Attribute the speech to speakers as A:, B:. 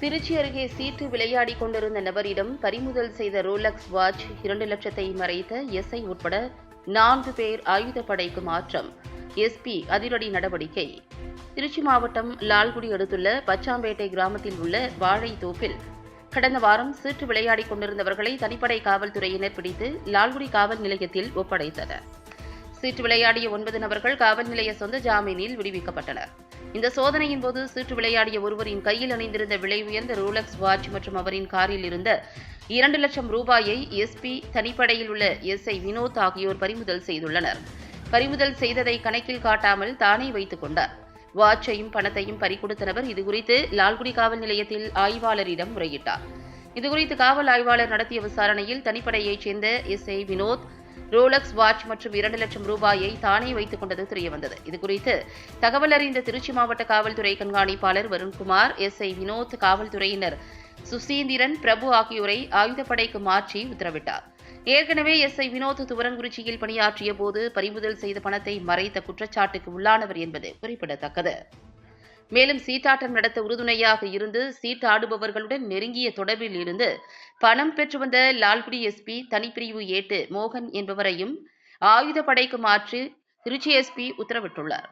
A: திருச்சி அருகே சீட்டு விளையாடி கொண்டிருந்த நபரிடம் பறிமுதல் செய்த ரோலக்ஸ் வாட்ச் இரண்டு லட்சத்தை மறைத்த எஸ்ஐ உட்பட நான்கு பேர் ஆயுதப்படைக்கு மாற்றம். எஸ்பி அதிரடி நடவடிக்கை. திருச்சி மாவட்டம் லால்குடி அடுத்துள்ள பச்சாம்பேட்டை கிராமத்தில் உள்ள வாழைத்தோப்பில் கடந்த வாரம் சீட்டு விளையாடி கொண்டிருந்தவர்களை தனிப்படை காவல்துறையினர் பிடித்து லால்குடி காவல் நிலையத்தில் ஒப்படைத்தனர். சீட்டு விளையாடிய ஒன்பது நபர்கள் காவல் நிலைய சொந்த ஜாமீனில் விடுவிக்கப்பட்டனர். இந்த சோதனையின் போது சீட்டு விளையாடிய ஒருவரின் கையில் அணிந்திருந்த விலை உயர்ந்த ரோலக்ஸ் வாட்ச் மற்றும் அவரின் காரில் இருந்த இரண்டு லட்சம் ரூபாயை எஸ்பி தனிப்படையில் உள்ள எஸ்ஐ வினோத் ஆகியோர் பறிமுதல் செய்துள்ளனர். பறிமுதல் செய்ததை கணக்கில் காட்டாமல் தானே வைத்துக் கொண்டார். வாட்சையும் பணத்தையும் பறிகொடுத்த நபர் இதுகுறித்து லால்குடி காவல் நிலையத்தில் ஆய்வாளரிடம் முறையிட்டார். இதுகுறித்து காவல் ஆய்வாளர் நடத்திய விசாரணையில் தனிப்படையைச் சேர்ந்த எஸ்ஐ வினோத் ரோலக்ஸ் வாட்ச் மற்றும் இரண்டு லட்சம் ரூபாயை தானே வைத்துக் கொண்டது தெரியவந்தது. இதுகுறித்து தகவல் அறிந்த திருச்சி மாவட்ட காவல்துறை கண்காணிப்பாளர் வருண்குமார் ஐ. வினோத் காவல்துறையினர் சுசீந்திரன் பிரபு ஆகியோரை ஆயுதப்படைக்கு மாற்றி உத்தரவிட்டார். ஏற்கனவே எஸ். ஐ. வினோத் துவரங்குறிச்சியில் பணியாற்றிய போது பறிமுதல் செய்த பணத்தை மறைத்த குற்றச்சாட்டுக்கு உள்ளானவர் என்பது குறிப்பிடத்தக்கது. மேலும் சீட்டாட்டம் நடத்த உறுதுணையாக இருந்து சீட்டாடுபவர்களுடன் நெருங்கிய தொடர்பில் இருந்து பணம் பெற்று வந்த லால்குடி எஸ்பி தனிப்பிரிவு ஏட்டு மோகன் என்பவரையும் ஆயுதப்படைக்கு மாற்றி திருச்சி எஸ்பி உத்தரவிட்டுள்ளார்.